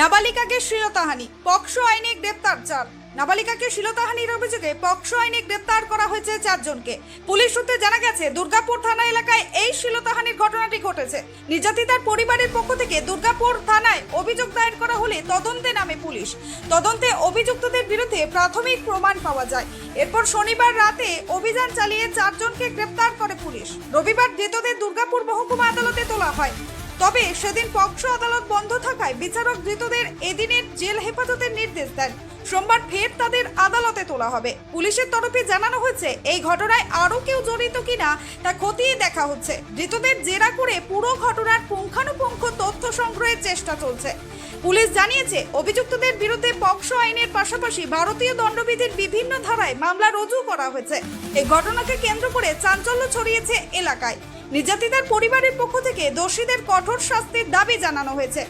নাবালিকাকে শ্লীলতাহানি, POCSO আইনে গ্রেপ্তার, চার। নাবালিকাকে শ্লীলতাহানির অভিযোগে পক্সো আইনে গ্রেপ্তার করা হয়েছে চারজনকে। পুলিশ সূত্রে জানা গেছে, দুর্গাপুর থানা এলাকায় এই শ্লীলতাহানির ঘটনাটি ঘটেছে। নির্যাতিতার পরিবারের পক্ষ থেকে দুর্গাপুর থানায় অভিযোগ দায়ের করা হলে তদন্তে নামে পুলিশ। তদন্তে অভিযুক্তদের বিরুদ্ধে প্রাথমিক প্রমাণ পাওয়া যায়। এরপর শনিবার রাতে অভিযান চালিয়ে চারজনকে গ্রেপ্তার করে পুলিশ। রবিবার ধৃতদের দুর্গাপুর মহকুমা আদালতে তোলা হয়। তবে সেদিন পক্সো আদালত বন্ধ থাকায় বিচারক ধৃতদের এদিনের জেল হেফাজতের নির্দেশ দেন। সোমবার ফের তাদের আদালতে তোলা হবে। পুলিশের তরফে জানানো হয়েছে, এই ঘটনায় আরও কেউ জড়িত কিনা তা খতিয়ে দেখা হচ্ছে। ধৃতদের জেরা করে পুরো ঘটনার পুঙ্খানুপুঙ্খ তথ্য সংগ্রহের চেষ্টা চলছে। পুলিশ জানিয়েছে, অভিযুক্তদের বিরুদ্ধে পক্সো আইনের পাশাপাশি ভারতীয় দণ্ডবিধির বিভিন্ন ধারায় মামলা রুজু করা হয়েছে। এই ঘটনাকে কেন্দ্র করে চাঞ্চল্য ছড়িয়েছে এলাকায়। নির্যাতিতার পরিবারের পক্ষ থেকে দোষীদের কঠোর শাস্তির দাবি জানানো হয়েছে।